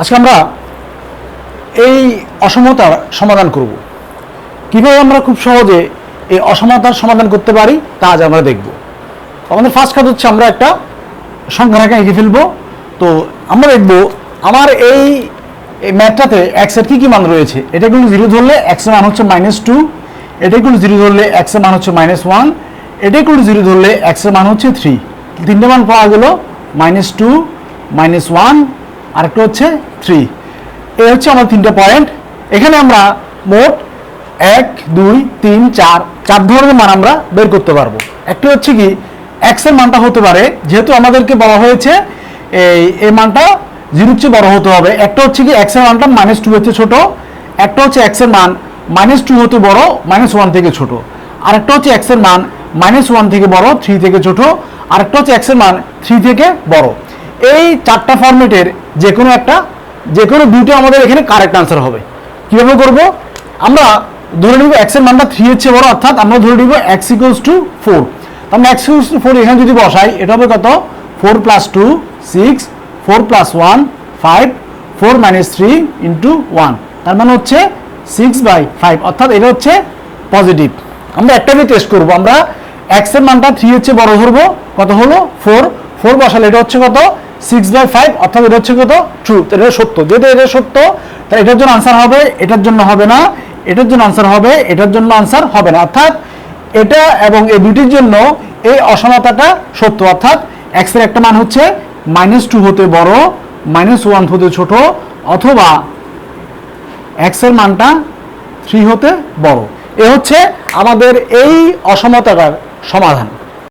আজকে আমরা এই অসমতার সমাধান করব। কীভাবে আমরা খুব সহজে এই অসমতার সমাধান করতে পারি, তা আজ আমরা দেখব। আমাদের ফার্স্ট কাজ হচ্ছে আমরা একটা সংখ্যা রেখা এঁকে ফেলব। তো আমরা দেখব আমার এই ম্যাথটাতে এক্স কী কি মান রয়েছে। এটা কিন্তু জিরো ধরলে এক্সের মান হচ্ছে মাইনাস টু এটা কিন্তু জিরো ধরলে এক্সের মান হচ্ছে মাইনাস ওয়ান এটা কিন্তু জিরো ধরলে এক্সের মান হচ্ছে থ্রি তিনটে মান পাওয়া গেল মাইনাস টু মাইনাস ওয়ান আরেকটা হচ্ছে থ্রি এই হচ্ছে আমার তিনটে পয়েন্ট এখানে আমরা মোট এক, দুই, তিন, চার চার ধরনের মান আমরা বের করতে পারব। একটা হচ্ছে কি এক্সের মানটা হতে পারে, যেহেতু আমাদেরকে বলা হয়েছে এই এই মানটা জিরোর চেয়ে বড় হতে হবে। একটা হচ্ছে কি এক্সের মানটা মাইনাস টু হচ্ছে ছোট। একটা হচ্ছে এক্সের মান মাইনাস টু হতে বড় মাইনাস ওয়ান থেকে ছোট। আরেকটা হচ্ছে এক্সের মান মাইনাস ওয়ান থেকে বড় থ্রি থেকে ছোট। আরেকটা হচ্ছে এক্সের মান থ্রি থেকে বড়। এই চারটা ফরম্যাটের যে কোনো একটা যে কোনো দুটো আমাদের এখানে কারেক্ট আনসার হবে। কীভাবে করব? আমরা ধরে নিব এক্সের মানটা থ্রি হচ্ছে বড়, অর্থাৎ আমরা ধরে নিব এক্স ইকুয়ালস টু ফোর আমরা এক্স ইকুয়ালস টু ফোর এখানে যদি বসাই, এটা হবে কত? Four plus two six four plus one five four minus three into one তার মানে হচ্ছে সিক্স বাই ফাইভ অর্থাৎ এটা হচ্ছে পজিটিভ আমরা একটাকে টেস্ট করব। আমরা এক্সের মানটা থ্রি হচ্ছে বড় ধরবো। কত হলো? ফোর ফোর বসালে এটা হচ্ছে কত? সিক্স বাই ফাইভ অর্থাৎ এটা হচ্ছে কত? ট্রু এটা সত্য। যেহেতু এটা সত্য, তাহলে এটার জন্য আনসার হবে, এটার জন্য হবে না, এটার জন্য আনসার হবে, এটার জন্য আনসার হবে না। অর্থাৎ এটা এবং এই দুটির জন্য এই অসমতাটা সত্য। অর্থাৎ এক্সের একটা মান হচ্ছে মাইনাস টু হতে বড় মাইনাস ওয়ান হতে ছোট, অথবা এক্সের মানটা থ্রি হতে বড়। এ হচ্ছে আমাদের এই অসমতাটার সমাধান।